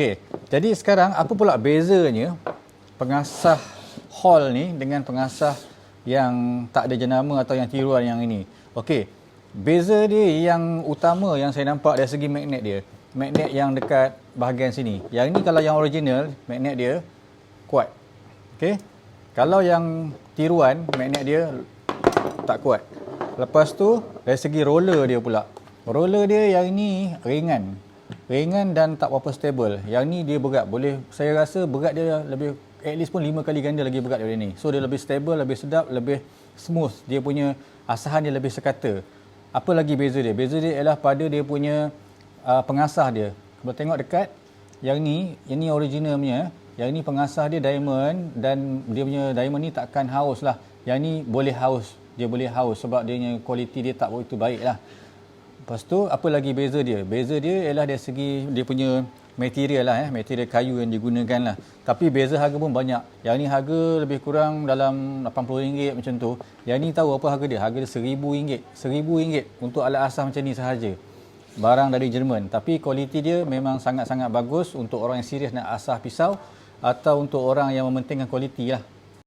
Okey, jadi sekarang apa pula bezanya pengasah hall ni dengan pengasah yang tak ada jenama atau yang tiruan yang ini? Okey, beza dia yang utama yang saya nampak dari segi magnet dia. Magnet yang dekat bahagian sini. Yang ini kalau yang original, magnet dia kuat. Okey. Kalau yang tiruan, magnet dia tak kuat. Lepas tu dari segi roller dia pula. Roller dia yang ini ringan. Ringan dan tak berapa stable. Yang ni dia berat. Boleh saya rasa berat dia lebih at least pun 5 kali ganda lagi berat daripada ni. So dia lebih stable, lebih sedap, lebih smooth. Dia punya asahan dia lebih sekata. Apa lagi beza dia? Beza dia ialah pada dia punya uh, pengasah dia. Kalau tengok dekat yang ni, ini original punya. Yang ni pengasah dia diamond dan dia punya diamond ni takkan haus lah. Yang ni boleh haus. Dia boleh haus sebab dia punya kualiti dia tak begitu baik lah. Lepas tu apa lagi beza dia? Beza dia ialah dari segi dia punya material lah eh, material kayu yang digunakan lah. Tapi beza harga pun banyak. Yang ni harga lebih kurang dalam RM80 macam tu. Yang ni tahu apa harga dia? Harga dia RM1000. RM1000 untuk alat asah macam ni sahaja. Barang dari Jerman. Tapi kualiti dia memang sangat-sangat bagus untuk orang yang serius nak asah pisau atau untuk orang yang mementingkan kualiti lah.